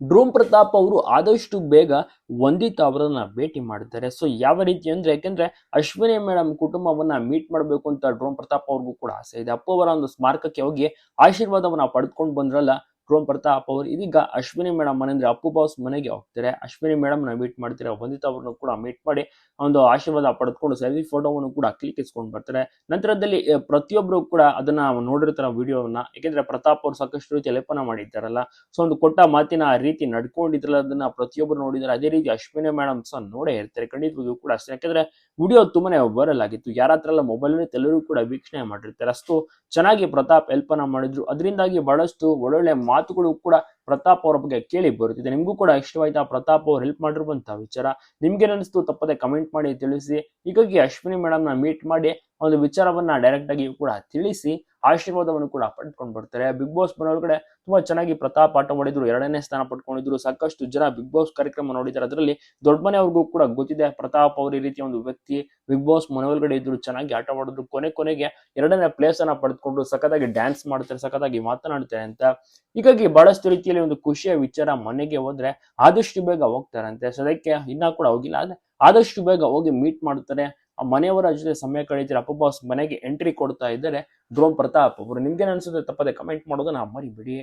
ಡ್ರೋಮ್ ಪ್ರತಾಪ್ ಅವರು ಆದಷ್ಟು ಬೇಗ ವಂದಿತಾ ಅವರನ್ನ ಭೇಟಿ ಮಾಡ್ತಾರೆ ಸೊ ಯಾವ ರೀತಿ ಅಂದ್ರೆ, ಯಾಕೆಂದ್ರೆ ಅಶ್ವಿನಿ ಮೇಡಮ್ ಕುಟುಂಬವನ್ನ ಮೀಟ್ ಮಾಡಬೇಕು ಅಂತ ಡ್ರೋಮ್ ಪ್ರತಾಪ್ ಅವ್ರಿಗೂ ಕೂಡ ಆಸೆ ಇದೆ. ಅಪ್ಪು ಅವರ ಒಂದು ಸ್ಮಾರಕಕ್ಕೆ ಹೋಗಿ ಆಶೀರ್ವಾದವನ್ನ ಪಡೆದುಕೊಂಡು ಬಂದ್ರಲ್ಲ ಡ್ರೋಮ್ ಪ್ರತಾಪ್ ಅವರು. ಇದೀಗ ಅಶ್ವಿನಿ ಮೇಡಮ್ ಮನೆ ಅಂದ್ರೆ ಅಪ್ಪು ಬಾಸ್ ಮನೆಗೆ ಹೋಗ್ತಾರೆ. ಅಶ್ವಿನಿ ಮೇಡಮ್ನ ಮೀಟ್ ಮಾಡ್ತಾರೆ? ವಂದಿತಾ ಅವ್ರನ್ನ ಕೂಡ ಮೀಟ್ ಮಾಡಿ ಒಂದು ಆಶೀರ್ವಾದ ಪಡೆದುಕೊಂಡು ಸೆಲ್ಫಿ ಫೋಟೋವನ್ನು ಕೂಡ ಕ್ಲಿಕ್ಕಿಸ್ಕೊಂಡು ಬರ್ತಾರೆ. ನಂತರದಲ್ಲಿ ಪ್ರತಿಯೊಬ್ಬರು ಕೂಡ ಅದನ್ನ ನೋಡಿರ್ತಾರೆ ವಿಡಿಯೋವನ್ನ. ಯಾಕೆಂದ್ರೆ ಪ್ರತಾಪ್ ಅವರು ಸಾಕಷ್ಟು ರೀತಿ ಲೇಪನ ಮಾಡಿದ್ದಾರಲ್ಲ. ಸೊ, ಒಂದು ಕೊಟ್ಟ ಮಾತಿನ ರೀತಿ ನಡ್ಕೊಂಡಿದ್ರಲ್ಲ ಅದನ್ನ ಪ್ರತಿಯೊಬ್ಬರು ನೋಡಿದ್ದಾರೆ ಅದೇ ರೀತಿ ಅಶ್ವಿನಿ ಮೇಡಮ್ ಸಹ ನೋಡೇ ಇರ್ತಾರೆ. ಖಂಡಿತವಾಗಿಯೂ ಕೂಡ ಅಷ್ಟೇ. ಯಾಕಂದ್ರೆ ವಿಡಿಯೋ ತುಂಬಾನೇ ವೈರಲ್ ಆಗಿತ್ತು. ಯಾರ ಹತ್ರ ಎಲ್ಲ ಮೊಬೈಲ್ ಎಲ್ಲರೂ ಕೂಡ ವೀಕ್ಷಣೆ ಮಾಡಿರ್ತಾರೆ. ಅಷ್ಟು ಚೆನ್ನಾಗಿ ಪ್ರತಾಪ್ ಹೆಲ್ಪನ ಮಾಡಿದ್ರು. ಅದರಿಂದಾಗಿ ಬಹಳಷ್ಟು ಒಳ್ಳೊಳ್ಳೆ ಮಾತುಗಳು ಕೂಡ ಪ್ರತಾಪ್ ಅವರ ಬಗ್ಗೆ ಕೇಳಿ ಬರುತ್ತಿದೆ. ನಿಮಗೂ ಕೂಡ ಇಷ್ಟವಾಯ್ತಾ? ಪ್ರತಾಪ್ ಅವ್ರು ಹೆಲ್ಪ್ ಮಾಡಿರುವಂತಹ ವಿಚಾರ? ನಿಮ್ಗೆ ಅನಿಸ್ತು ತಪ್ಪದೆ ಕಮೆಂಟ್ ಮಾಡಿ ತಿಳಿಸಿ. ಹೀಗಾಗಿ ಅಶ್ವಿನಿ ಮೇಡಮ್ನ ಮೀಟ್ ಮಾಡಿ ಒಂದು ವಿಚಾರವನ್ನ ಡೈರೆಕ್ಟ್ ಆಗಿ ಕೂಡ ತಿಳಿಸಿ. ಆಶೀರ್ವಾದವನ್ನು ಕೂಡ ಪಡ್ಕೊಂಡು ಬರ್ತಾರೆ. ಬಿಗ್ ಬಾಸ್ ಮನೆಯೊಳಗಡೆ ತುಂಬಾ ಚೆನ್ನಾಗಿ ಪ್ರತಾಪ್ ಆಟ ಮಾಡಿದ್ರು. ಎರಡನೇ ಸ್ಥಾನ ಪಡ್ಕೊಂಡಿದ್ರು. ಸಾಕಷ್ಟು ಜನ ಬಿಗ್ ಬಾಸ್ ಕಾರ್ಯಕ್ರಮ ನೋಡಿದ್ದಾರೆ ಅದರಲ್ಲಿ ದೊಡ್ಡ ಮನೆಯವ್ರಿಗೂ ಕೂಡ ಗೊತ್ತಿದೆ. ಪ್ರತಾಪ್ ಅವ್ರ ಈ ರೀತಿಯ ಒಂದು ವ್ಯಕ್ತಿ. ಬಿಗ್ ಬಾಸ್ ಮನೆಯೊಳಗಡೆ ಇದ್ರು ಚೆನ್ನಾಗಿ ಆಟ ಮಾಡಿದ್ರು. ಕೊನೆ ಕೊನೆಗೆ ಎರಡನೇ ಪ್ಲೇಸ್ ಅನ್ನ ಪಡೆದುಕೊಂಡು ಸಖತ್ತಾಗಿ ಡ್ಯಾನ್ಸ್ ಮಾಡ್ತಾರೆ. ಸಖತ್ತಾಗಿ ಮಾತನಾಡ್ತಾರೆ ಅಂತ. ಹೀಗಾಗಿ ಬಹಳಷ್ಟು ರೀತಿಯಲ್ಲಿ ಒಂದು ಖುಷಿಯ ವಿಚಾರ ಮನೆಗೆ ಹೋದ್ರೆ ಆದಷ್ಟು ಬೇಗ ಹೋಗ್ತಾರಂತೆ. ಸದ್ಯಕ್ಕೆ ಇನ್ನ ಕೂಡ ಹೋಗಿಲ್ಲ. ಆದ್ರೆ ಆದಷ್ಟು ಬೇಗ ಹೋಗಿ ಮೀಟ್ ಮಾಡ್ತಾರೆ. ಆ ಮನೆಯವರ ಜೊತೆ ಸಮಯ ಕಳೀತಾರೆ ಅಪ್ಪ ಬಾಸ್ ಮನೆಗೆ ಎಂಟ್ರಿ ಕೊಡ್ತಾ ಇದ್ದಾರೆ. ಧ್ರುವ ಪ್ರತಾಪ್ ಅವರು ನಿಮ್ಗೆ ಅನ್ಸುತ್ತೆ? ತಪ್ಪದೆ ಕಮೆಂಟ್ ಮಾಡೋದನ್ನ ಮರಿಬೇಡಿ.